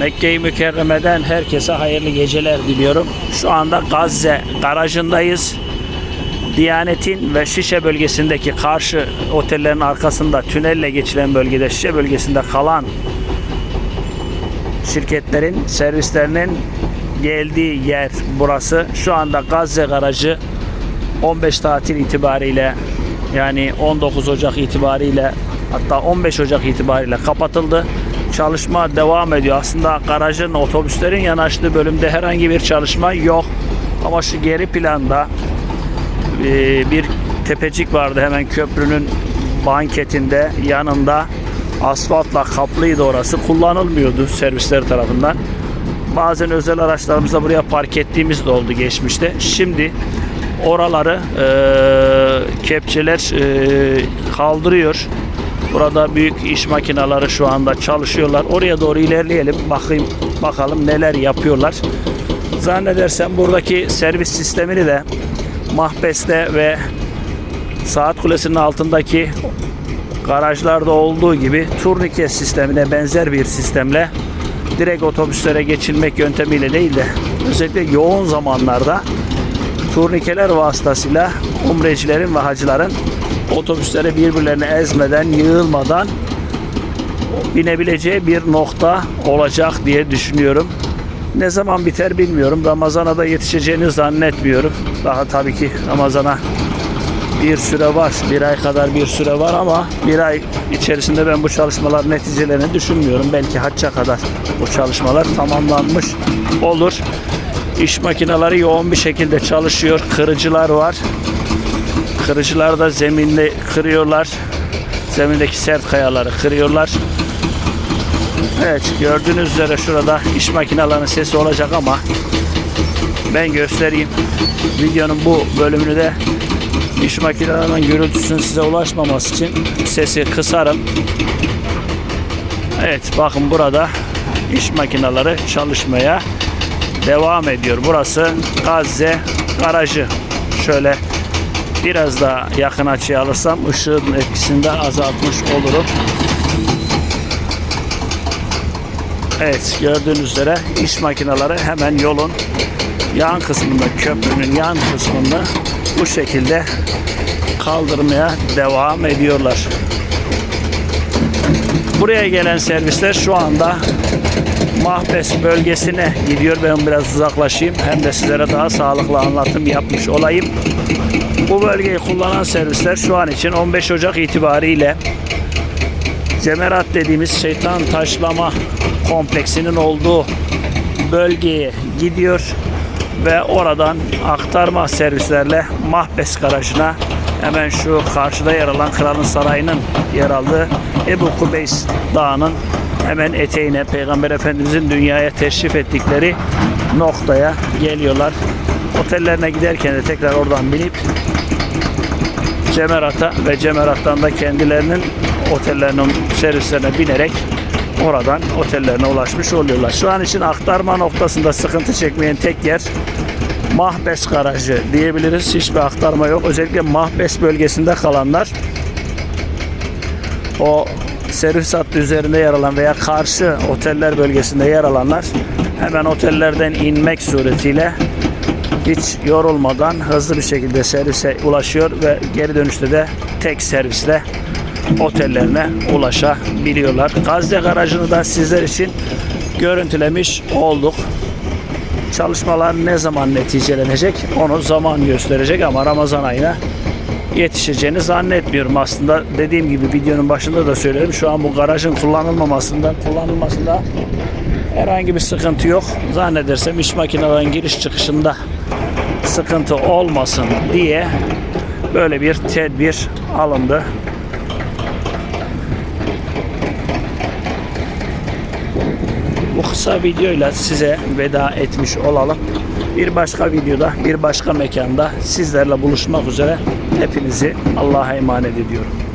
Mekke-i Mükerreme'den herkese hayırlı geceler diliyorum. Şu anda Gazze garajındayız. Diyanet'in ve Şişe bölgesindeki karşı otellerin arkasında tünelle geçilen bölgede Şişe bölgesinde kalan şirketlerin servislerinin geldiği yer burası. Şu anda Gazze garajı 15 tatil itibariyle yani 19 Ocak itibariyle hatta 15 Ocak itibariyle kapatıldı. Çalışma devam ediyor. Aslında garajın otobüslerin yanaştığı bölümde herhangi bir çalışma yok. Ama şu geri planda e, bir tepecik vardı hemen köprünün banketinde. Yanında asfaltla kaplıydı orası. Kullanılmıyordu servisler tarafından. Bazen özel araçlarımızla buraya park ettiğimiz de oldu geçmişte. Şimdi oraları e, kepçeler e, kaldırıyor burada büyük iş makineleri şu anda çalışıyorlar. Oraya doğru ilerleyelim bakayım bakalım neler yapıyorlar. Zannedersem buradaki servis sistemini de Mahbes'te ve Saat Kulesi'nin altındaki garajlarda olduğu gibi turnike sistemine benzer bir sistemle direkt otobüslere geçilmek yöntemiyle değil de özellikle yoğun zamanlarda turnikeler vasıtasıyla umrecilerin ve hacıların otobüslere birbirlerini ezmeden, yığılmadan binebileceği bir nokta olacak diye düşünüyorum. Ne zaman biter bilmiyorum. Ramazana da yetişeceğini zannetmiyorum. Daha tabii ki Ramazana bir süre var. Bir ay kadar bir süre var ama bir ay içerisinde ben bu çalışmalar neticelerini düşünmüyorum. Belki hacca kadar bu çalışmalar tamamlanmış olur. İş makineleri yoğun bir şekilde çalışıyor. Kırıcılar var. Kırıcılar da zeminle kırıyorlar. Zemindeki sert kayaları kırıyorlar. Evet gördüğünüz üzere şurada iş makinelerinin sesi olacak ama ben göstereyim. Videonun bu bölümünü de iş makinelerinin gürültüsünün size ulaşmaması için sesi kısarım. Evet bakın burada iş makineleri çalışmaya devam ediyor. Burası Gazze garajı. Şöyle biraz daha yakın açıya alırsam ışığın etkisini de azaltmış olurum. Evet gördüğünüz üzere iş makineleri hemen yolun yan kısmında köprünün yan kısmında bu şekilde kaldırmaya devam ediyorlar. Buraya gelen servisler şu anda Mahbes bölgesine gidiyor. Ben biraz uzaklaşayım. Hem de sizlere daha sağlıklı anlatım yapmış olayım. Bu bölgeyi kullanan servisler şu an için 15 Ocak itibariyle Cemerat dediğimiz şeytan taşlama kompleksinin olduğu bölgeye gidiyor ve oradan aktarma servislerle Mahbes garajına hemen şu karşıda yer alan Kralın Sarayı'nın yer aldığı Ebu Kubeys Dağı'nın hemen eteğine Peygamber Efendimizin dünyaya teşrif ettikleri noktaya geliyorlar. Otellerine giderken de tekrar oradan binip Cemerat'a ve Cemerat'tan da kendilerinin otellerinin servislerine binerek oradan otellerine ulaşmış oluyorlar. Şu an için aktarma noktasında sıkıntı çekmeyen tek yer Mahbes garajı diyebiliriz. Hiçbir aktarma yok. Özellikle Mahbes bölgesinde kalanlar o servis hattı üzerinde yer alan veya karşı oteller bölgesinde yer alanlar hemen otellerden inmek suretiyle hiç yorulmadan hızlı bir şekilde servise ulaşıyor ve geri dönüşte de tek servisle otellerine ulaşabiliyorlar. Gazze garajını da sizler için görüntülemiş olduk. Çalışmalar ne zaman neticelenecek onu zaman gösterecek ama Ramazan ayına yetişeceğini zannetmiyorum. Aslında dediğim gibi videonun başında da söyledim. Şu an bu garajın kullanılmamasında kullanılmasında herhangi bir sıkıntı yok. Zannedersem iş makinelerin giriş çıkışında sıkıntı olmasın diye böyle bir tedbir alındı. Bu kısa videoyla size veda etmiş olalım. Bir başka videoda, bir başka mekanda sizlerle buluşmak üzere hepinizi Allah'a emanet ediyorum.